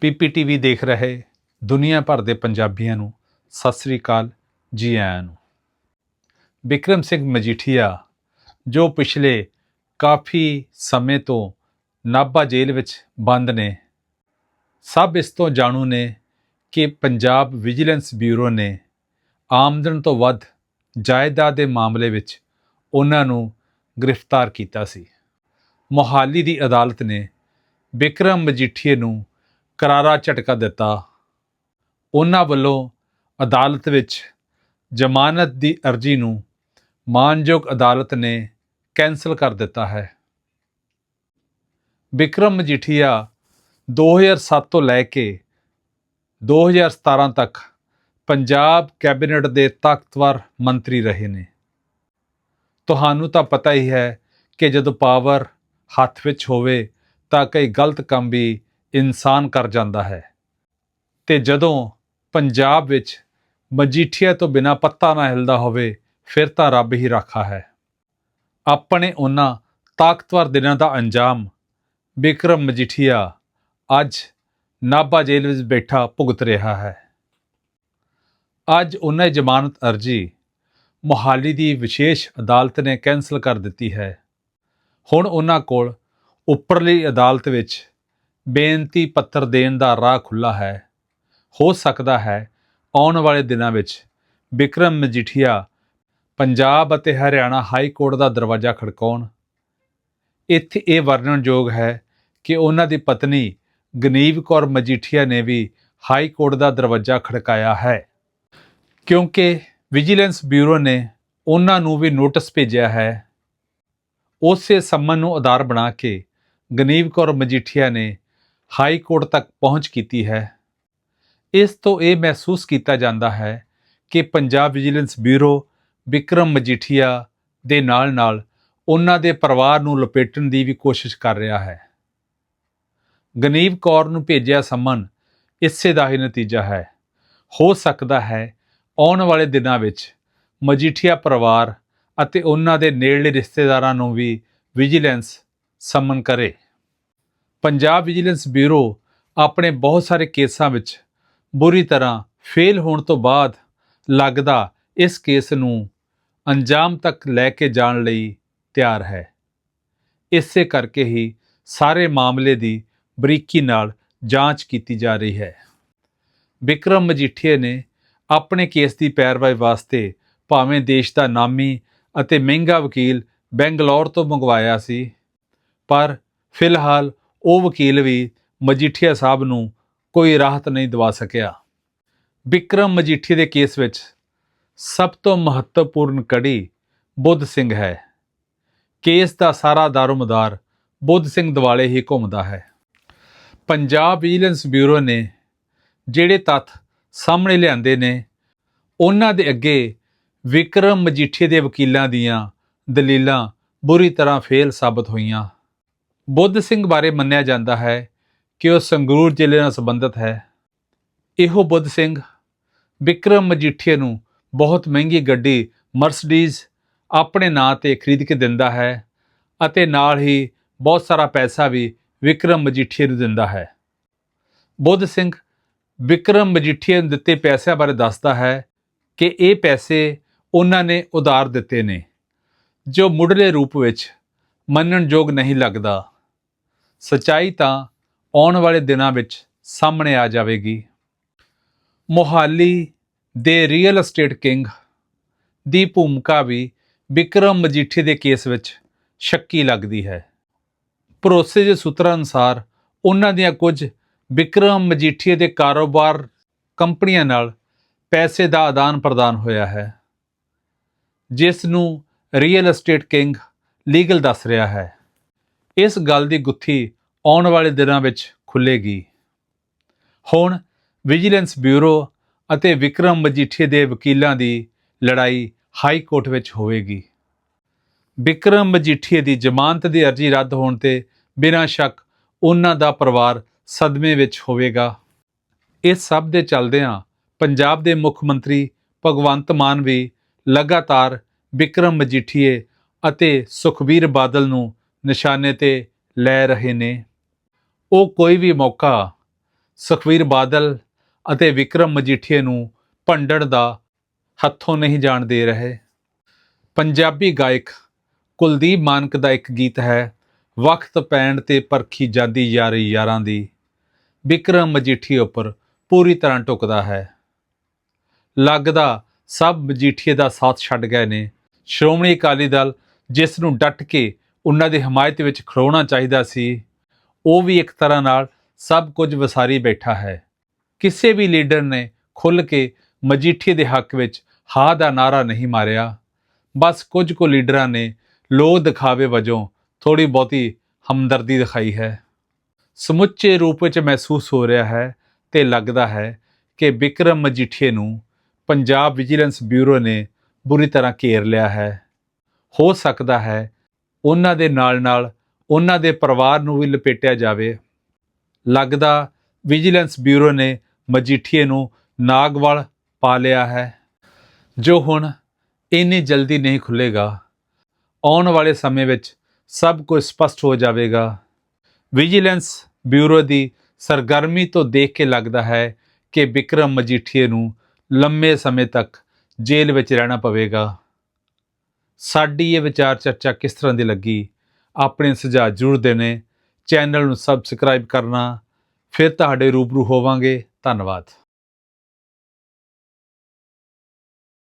ਪੀਪੀਟੀਵੀ ਦੇਖ ਰਹੇ ਦੁਨੀਆ ਭਰ ਦੇ ਪੰਜਾਬੀਆਂ ਨੂੰ। ਸਤਿ ਸ੍ਰੀ ਅਕਾਲ ਜੀ ਆਇਆਂ ਨੂੰ। ਵਿਕਰਮ ਸਿੰਘ ਮਜੀਠੀਆ, ਜੋ ਪਿਛਲੇ ਕਾਫੀ ਸਮੇਂ ਤੋਂ ਨਾਭਾ ਜੇਲ੍ਹ ਵਿੱਚ ਬੰਦ ਨੇ, ਸਭ ਇਸ ਤੋਂ ਜਾਣੂ ਨੇ ਕਿ ਪੰਜਾਬ ਵਿਜੀਲੈਂਸ ਬਿਊਰੋ ਨੇ ਆਮਦਨ ਤੋਂ ਵੱਧ ਜਾਇਦਾਦ ਦੇ ਮਾਮਲੇ ਵਿੱਚ ਉਹਨਾਂ ਨੂੰ ਗ੍ਰਿਫਤਾਰ ਕੀਤਾ ਸੀ। ਮੋਹਾਲੀ ਦੀ ਅਦਾਲਤ ਨੇ ਵਿਕਰਮ ਮਜੀਠੀਏ ਨੂੰ ਕਰਾਰਾ ਝਟਕਾ ਦਿੱਤਾ। ਉਹਨਾਂ ਵੱਲੋਂ ਅਦਾਲਤ ਵਿੱਚ ਜ਼ਮਾਨਤ ਦੀ ਅਰਜ਼ੀ ਨੂੰ ਮਾਨਯੋਗ ਅਦਾਲਤ ਨੇ ਕੈਂਸਲ ਕਰ ਦਿੱਤਾ ਹੈ। ਵਿਕਰਮ ਮਜੀਠੀਆ 2007 ਤੋਂ ਲੈ ਕੇ 2017 ਤੱਕ ਪੰਜਾਬ ਕੈਬਨਿਟ ਦੇ ਤਾਕਤਵਰ ਮੰਤਰੀ ਰਹੇ ਨੇ। ਤੁਹਾਨੂੰ ਤਾਂ ਪਤਾ ਹੀ ਹੈ ਕਿ ਜਦੋਂ ਪਾਵਰ ਹੱਥ ਵਿੱਚ ਹੋਵੇ ਤਾਂ ਕਈ ਗਲਤ ਕੰਮ ਵੀ ਇਨਸਾਨ ਕਰ ਜਾਂਦਾ ਹੈ। ਤੇ ਜਦੋਂ ਪੰਜਾਬ ਵਿੱਚ ਮਜੀਠੀਆ ਤੋਂ ਬਿਨਾ ਪੱਤਾ ਨਾ ਹਿਲਦਾ ਹੋਵੇ, ਫਿਰ ਤਾਂ ਰੱਬ ਹੀ ਰਾਖਾ ਹੈ। ਆਪਣੇ ਉਹਨਾਂ ਤਾਕਤਵਰ ਦਿਨਾਂ ਦਾ ਅੰਜਾਮ ਬਿਕਰਮ ਮਜੀਠੀਆ ਅੱਜ ਨਾਭਾ ਜੇਲ੍ਹ ਵਿੱਚ ਬੈਠਾ ਭੁਗਤ ਰਿਹਾ ਹੈ। ਅੱਜ ਉਹਨਾਂ ਜ਼ਮਾਨਤ ਅਰਜ਼ੀ ਮੋਹਾਲੀ ਦੀ ਵਿਸ਼ੇਸ਼ ਅਦਾਲਤ ਨੇ ਕੈਂਸਲ ਕਰ ਦਿੱਤੀ ਹੈ। ਹੁਣ ਉਹਨਾਂ ਕੋਲ ਉੱਪਰਲੀ ਅਦਾਲਤ ਵਿੱਚ ਬੇਨਤੀ ਪੱਤਰ ਦੇਣ ਦਾ ਰਾਹ ਖੁੱਲਾ ਹੈ। ਹੋ ਸਕਦਾ ਹੈ ਆਉਣ ਵਾਲੇ ਦਿਨਾਂ ਵਿੱਚ ਵਿਕਰਮ ਮਜੀਠੀਆ ਪੰਜਾਬ ਅਤੇ ਹਰਿਆਣਾ ਹਾਈ ਕੋਰਟ ਦਾ ਦਰਵਾਜ਼ਾ ਖੜਕਾਉਣ। ਇੱਥੇ ਇਹ ਵਰਣਨਯੋਗ ਹੈ ਕਿ ਉਹਨਾਂ ਦੀ ਪਤਨੀ ਗਨੀਵ ਕੌਰ ਮਜੀਠੀਆ ਨੇ ਵੀ ਹਾਈ ਕੋਰਟ ਦਾ ਦਰਵਾਜ਼ਾ ਖੜਕਾਇਆ ਹੈ। ਕਿਉਂਕਿ ਵਿਜੀਲੈਂਸ ਬਿਊਰੋ ਨੇ ਉਹਨਾਂ ਨੂੰ ਵੀ ਨੋਟਿਸ ਭੇਜਿਆ ਹੈ। ਉਸੇ ਸੰਮਨ ਨੂੰ ਆਧਾਰ ਬਣਾ ਕੇ ਗਨੀਵ ਕੌਰ ਮਜੀਠੀਆ ਨੇ ਹਾਈ ਕੋਰਟ ਤੱਕ ਪਹੁੰਚ ਕੀਤੀ ਹੈ। ਇਸ ਤੋਂ ਇਹ ਮਹਿਸੂਸ ਕੀਤਾ ਜਾਂਦਾ ਹੈ ਕਿ ਪੰਜਾਬ ਵਿਜੀਲੈਂਸ ਬਿਊਰੋ ਵਿਕਰਮ ਮਜੀਠੀਆ ਦੇ ਨਾਲ-ਨਾਲ ਉਹਨਾਂ ਦੇ ਪਰਿਵਾਰ ਨੂੰ ਲਪੇਟਣ ਦੀ ਵੀ ਕੋਸ਼ਿਸ਼ ਕਰ ਰਿਹਾ ਹੈ। ਗਨੀਵ ਕੌਰ ਨੂੰ ਭੇਜਿਆ ਸਮਨ ਇਸੇ ਦਾ ਹੀ ਨਤੀਜਾ ਹੈ। ਹੋ ਸਕਦਾ ਹੈ ਆਉਣ ਵਾਲੇ ਦਿਨਾਂ ਵਿੱਚ ਮਜੀਠੀਆ ਪਰਿਵਾਰ ਅਤੇ ਉਹਨਾਂ ਦੇ ਨੇੜਲੇ ਰਿਸ਼ਤੇਦਾਰਾਂ ਨੂੰ ਵੀ ਵਿਜੀਲੈਂਸ ਸੰਮਨ ਕਰੇ। ਪੰਜਾਬ ਵਿਜੀਲੈਂਸ ਬਿਊਰੋ ਆਪਣੇ ਬਹੁਤ ਸਾਰੇ ਕੇਸਾਂ ਵਿੱਚ ਬੁਰੀ ਤਰ੍ਹਾਂ ਫੇਲ ਹੋਣ ਤੋਂ ਬਾਅਦ ਲੱਗਦਾ ਇਸ ਕੇਸ ਨੂੰ ਅੰਜਾਮ ਤੱਕ ਲੈ ਕੇ ਜਾਣ ਲਈ ਤਿਆਰ ਹੈ। ਇਸੇ ਕਰਕੇ ਹੀ ਸਾਰੇ ਮਾਮਲੇ ਦੀ ਬਰੀਕੀ ਨਾਲ ਜਾਂਚ ਕੀਤੀ ਜਾ ਰਹੀ ਹੈ। ਵਿਕਰਮ ਮਜੀਠੀਏ ਨੇ ਆਪਣੇ ਕੇਸ ਦੀ ਪੈਰਵਾਈ ਵਾਸਤੇ ਭਾਵੇਂ ਦੇਸ਼ ਦਾ ਨਾਮੀ ਅਤੇ ਮਹਿੰਗਾ ਵਕੀਲ ਬੈਂਗਲੌਰ ਤੋਂ ਮੰਗਵਾਇਆ ਸੀ, ਪਰ ਫਿਲਹਾਲ ਉਹ ਵਕੀਲ ਵੀ ਮਜੀਠੀਆ ਸਾਹਿਬ ਨੂੰ ਕੋਈ ਰਾਹਤ ਨਹੀਂ ਦਿਵਾ ਸਕਿਆ। ਵਿਕਰਮ ਮਜੀਠੀਆ ਦੇ ਕੇਸ ਵਿੱਚ ਸਭ ਤੋਂ ਮਹੱਤਵਪੂਰਨ ਕੜੀ ਬੁੱਧ ਸਿੰਘ ਹੈ। ਕੇਸ ਦਾ ਸਾਰਾ ਦਾਰੋਮਦਾਰ ਬੁੱਧ ਸਿੰਘ ਦਿਵਾਲੇ ਹੀ ਘੁੰਮਦਾ ਹੈ। ਪੰਜਾਬ ਵਿਜੀਲੈਂਸ ਬਿਊਰੋ ਨੇ ਜਿਹੜੇ ਤੱਥ ਸਾਹਮਣੇ ਲਿਆਂਦੇ ਨੇ, ਉਹਨਾਂ ਦੇ ਅੱਗੇ ਵਿਕਰਮ ਮਜੀਠੀਆ ਦੇ ਵਕੀਲਾਂ ਦੀਆਂ ਦਲੀਲਾਂ ਬੁਰੀ ਤਰ੍ਹਾਂ ਫੇਲ ਸਾਬਤ ਹੋਈਆਂ। ਬੁੱਧ ਸਿੰਘ ਬਾਰੇ ਮੰਨਿਆ ਜਾਂਦਾ ਹੈ ਕਿ ਉਹ ਸੰਗਰੂਰ ਜ਼ਿਲ੍ਹੇ ਨਾਲ ਸੰਬੰਧਿਤ ਹੈ। ਇਹੋ ਬੁੱਧ ਸਿੰਘ ਵਿਕਰਮ ਮਜੀਠੀਆ ਨੂੰ ਬਹੁਤ ਮਹਿੰਗੀ ਗੱਡੀ ਮਰਸੀਡੀਜ਼ ਆਪਣੇ ਨਾਂ ਤੇ ਖਰੀਦ ਕੇ ਦਿੰਦਾ ਹੈ ਅਤੇ ਨਾਲ ਹੀ ਬਹੁਤ ਸਾਰਾ ਪੈਸਾ ਵੀ ਵਿਕਰਮ ਮਜੀਠੀਆ ਨੂੰ ਦਿੰਦਾ ਹੈ। ਬੁੱਧ ਸਿੰਘ ਵਿਕਰਮ ਮਜੀਠੀਆ ਨੂੰ ਦਿੱਤੇ ਪੈਸਿਆਂ ਬਾਰੇ ਦੱਸਦਾ ਹੈ ਕਿ ਇਹ ਪੈਸੇ ਉਹਨਾਂ ਨੇ ਉਧਾਰ ਦਿੱਤੇ ਨੇ, ਜੋ ਮੁੱਢਲੇ ਰੂਪ ਵਿੱਚ ਮੰਨਣਯੋਗ ਨਹੀਂ ਲੱਗਦਾ। ਸਚਾਈ ਤਾਂ ਆਉਣ ਵਾਲੇ ਦਿਨਾਂ ਵਿੱਚ ਸਾਹਮਣੇ ਆ ਜਾਵੇਗੀ। ਮੋਹਾਲੀ ਦੇ ਰੀਅਲ ਏਸਟੇਟ ਕਿੰਗ ਦੀ ਭੂਮਿਕਾ ਵੀ ਵਿਕਰਮ ਮਜੀਠੀ ਦੇ ਕੇਸ ਵਿੱਚ ਸ਼ੱਕੀ ਲੱਗਦੀ ਹੈ। ਭਰੋਸੇ ਦੇ ਸੂਤਰਾਂ ਅਨੁਸਾਰ ਉਹਨਾਂ ਦੀਆਂ ਕੁਝ ਵਿਕਰਮ ਮਜੀਠੀਏ ਦੇ ਕਾਰੋਬਾਰ ਕੰਪਨੀਆਂ ਨਾਲ ਪੈਸੇ ਦਾ ਆਦਾਨ ਪ੍ਰਦਾਨ ਹੋਇਆ ਹੈ, ਜਿਸ ਨੂੰ ਰੀਅਲ ਏਸਟੇਟ ਕਿੰਗ ਲੀਗਲ ਦੱਸ ਰਿਹਾ ਹੈ। ਇਸ ਗੱਲ ਦੀ ਗੁੱਥੀ ਆਉਣ ਵਾਲੇ ਦਿਨਾਂ ਵਿੱਚ ਖੁੱਲੇਗੀ ਹੁਣ ਵਿਜੀਲੈਂਸ ਬਿਊਰੋ ਅਤੇ ਵਿਕਰਮ ਮਜੀਠੀਏ ਦੇ ਵਕੀਲਾਂ ਦੀ ਲੜਾਈ ਹਾਈ ਕੋਰਟ ਵਿੱਚ ਹੋਵੇਗੀ। ਵਿਕਰਮ ਮਜੀਠੀਏ ਦੀ ਜ਼ਮਾਨਤ ਦੀ ਅਰਜ਼ੀ ਰੱਦ ਹੋਣ ਤੇ ਬਿਨਾਂ ਸ਼ੱਕ ਉਹਨਾਂ ਦਾ ਪਰਿਵਾਰ ਸਦਮੇ ਵਿੱਚ ਹੋਵੇਗਾ। ਇਹ ਸਭ ਦੇ ਚੱਲਦਿਆਂ ਪੰਜਾਬ ਦੇ ਮੁੱਖ ਮੰਤਰੀ ਭਗਵੰਤ ਮਾਨ ਵੀ ਲਗਾਤਾਰ ਵਿਕਰਮ ਮਜੀਠੀਏ ਅਤੇ ਸੁਖਬੀਰ ਬਾਦਲ ਨੂੰ ਨਿਸ਼ਾਨੇ ਤੇ ਲੈ ਰਹੇ ਨੇ। ਉਹ ਕੋਈ ਵੀ ਮੌਕਾ ਸੁਖਵੀਰ ਬਾਦਲ ਅਤੇ ਵਿਕਰਮ ਮਜੀਠੀਏ ਨੂੰ ਭੰਡਣ ਦਾ ਹੱਥੋਂ ਨਹੀਂ ਜਾਣ ਦੇ ਰਹੇ। ਪੰਜਾਬੀ ਗਾਇਕ ਕੁਲਦੀਪ ਮਾਨਕ ਦਾ ਇੱਕ ਗੀਤ ਹੈ, ਵਕਤ ਪੈਣ ਤੇ ਪਰਖੀ ਜਾਂਦੀ ਯਾਰੀ ਯਾਰਾਂ ਦੀ ਵਿਕਰਮ ਮਜੀਠੀਏ ਉੱਪਰ ਪੂਰੀ ਤਰ੍ਹਾਂ ਟੁਕਦਾ ਹੈ। ਲੱਗਦਾ ਸਭ ਮਜੀਠੀਏ ਦਾ ਸਾਥ ਛੱਡ ਗਏ ਨੇ। ਸ਼੍ਰੋਮਣੀ ਅਕਾਲੀ ਦਲ ਜਿਸ ਨੂੰ ਡਟ ਕੇ ਉਹਨਾਂ ਦੀ ਹਮਾਇਤ ਵਿੱਚ ਖੜੋਣਾ ਚਾਹੀਦਾ ਸੀ। ਉਹ ਵੀ ਇੱਕ ਤਰ੍ਹਾਂ ਨਾਲ ਸਭ ਕੁਝ ਵਸਾਰੀ ਬੈਠਾ ਹੈ। ਕਿਸੇ ਵੀ ਲੀਡਰ ਨੇ ਖੁੱਲ੍ਹ ਕੇ ਮਜੀਠੀਏ ਦੇ ਹੱਕ ਵਿੱਚ ਹਾਂ ਦਾ ਨਾਰਾ ਨਹੀਂ ਮਾਰਿਆ। ਬਸ ਕੁਝ ਕੁ ਲੀਡਰਾਂ ਨੇ ਲੋਕ ਦਿਖਾਵੇ ਵਜੋਂ ਥੋੜੀ ਬਹੁਤੀ ਹਮਦਰਦੀ ਦਿਖਾਈ ਹੈ। ਸਮੁੱਚੇ ਰੂਪ ਵਿੱਚ ਮਹਿਸੂਸ ਹੋ ਰਿਹਾ ਹੈ ਤੇ ਲੱਗਦਾ ਹੈ ਕਿ ਵਿਕਰਮ ਮਜੀਠੀਏ ਨੂੰ ਪੰਜਾਬ ਵਿਜੀਲੈਂਸ ਬਿਊਰੋ ਨੇ ਬੁਰੀ ਤਰ੍ਹਾਂ ਘੇਰ ਲਿਆ ਹੈ। ਹੋ ਸਕਦਾ ਹੈ ਉਹਨਾਂ ਦੇ ਨਾਲ ਨਾਲ ਉਹਨਾਂ ਦੇ ਪਰਿਵਾਰ ਨੂੰ ਵੀ ਲਪੇਟਿਆ ਜਾਵੇ। ਲੱਗਦਾ ਵਿਜੀਲੈਂਸ ਬਿਊਰੋ ਨੇ ਮਜੀਠੀਏ ਨੂੰ ਨਾਗਵਾਲ ਪਾ ਲਿਆ ਹੈ। ਜੋ ਹੁਣ ਇੰਨੀ ਜਲਦੀ ਨਹੀਂ ਖੁੱਲੇਗਾ ਆਉਣ ਵਾਲੇ ਸਮੇਂ ਵਿੱਚ ਸਭ ਕੁਝ ਸਪਸ਼ਟ ਹੋ ਜਾਵੇਗਾ। ਵਿਜੀਲੈਂਸ ਬਿਊਰੋ ਦੀ ਸਰਗਰਮੀ ਤੋਂ ਦੇਖ ਕੇ ਲੱਗਦਾ ਹੈ ਕਿ ਵਿਕਰਮ ਮਜੀਠੀਏ ਨੂੰ ਲੰਮੇ ਸਮੇਂ ਤੱਕ ਜੇਲ੍ਹ ਵਿੱਚ ਰਹਿਣਾ ਪਵੇਗਾ। ਸਾਡੀ ਇਹ ਵਿਚਾਰ ਚਰਚਾ ਕਿਸ ਤਰ੍ਹਾਂ ਦੀ ਲੱਗੀ? ਆਪਣੇ ਸੁਝਾਅ ਜ਼ਰੂਰ ਦੇਣੇ। ਚੈਨਲ ਨੂੰ ਸਬਸਕ੍ਰਾਈਬ ਕਰਨਾ। ਫਿਰ ਤੁਹਾਡੇ ਰੂਬਰੂ ਹੋਵਾਂਗੇ। ਧੰਨਵਾਦ।